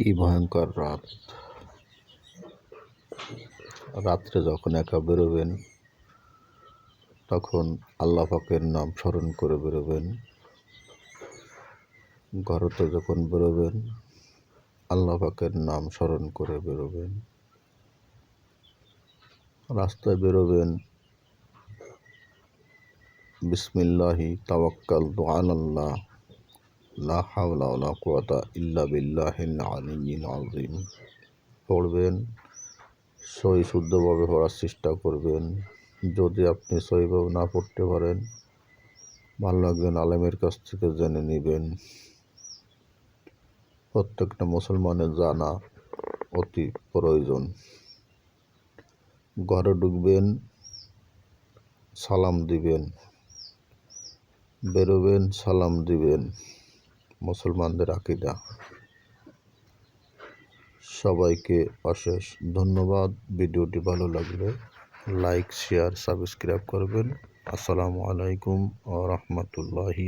কি ভয়ঙ্কর রাত। রাত্রে যখন একা বেরোবেন, তখন আল্লাহ পাকের নাম স্মরণ করে বেরোবেন। ঘরতে যখন বেরোবেন, আল্লাহ পাকের নাম স্মরণ করে বেরোবেন। রাস্তায় বেরোবেন, বিসমিল্লাহি তাওয়াক্কাল আল্লাহ লা হাওলা ওয়ালা কুওয়াতা ইল্লা বিল্লাহিল আলিয়্যিল আযীম। পড়বেন সই শুদ্ধভাবে পড়ার চেষ্টা করবেন। যদি আপনি সহিভাবে না পড়তে পারেন, ভালো একজন আলেমের কাছ থেকে জেনে নেবেন। প্রত্যেকটা মুসলমানের জানা অতি প্রয়োজন। ঘরে ঢুকবেন, সালাম দিবেন। বেরোবেন, সালাম দিবেন। মুসলমানদের আকিদা। সবাইকে অশেষ ধন্যবাদ। ভিডিওটি ভালো লাগলে লাইক, শেয়ার, সাবস্ক্রাইব করবেন। আসসালামু আলাইকুম ও রহমতুল্লাহি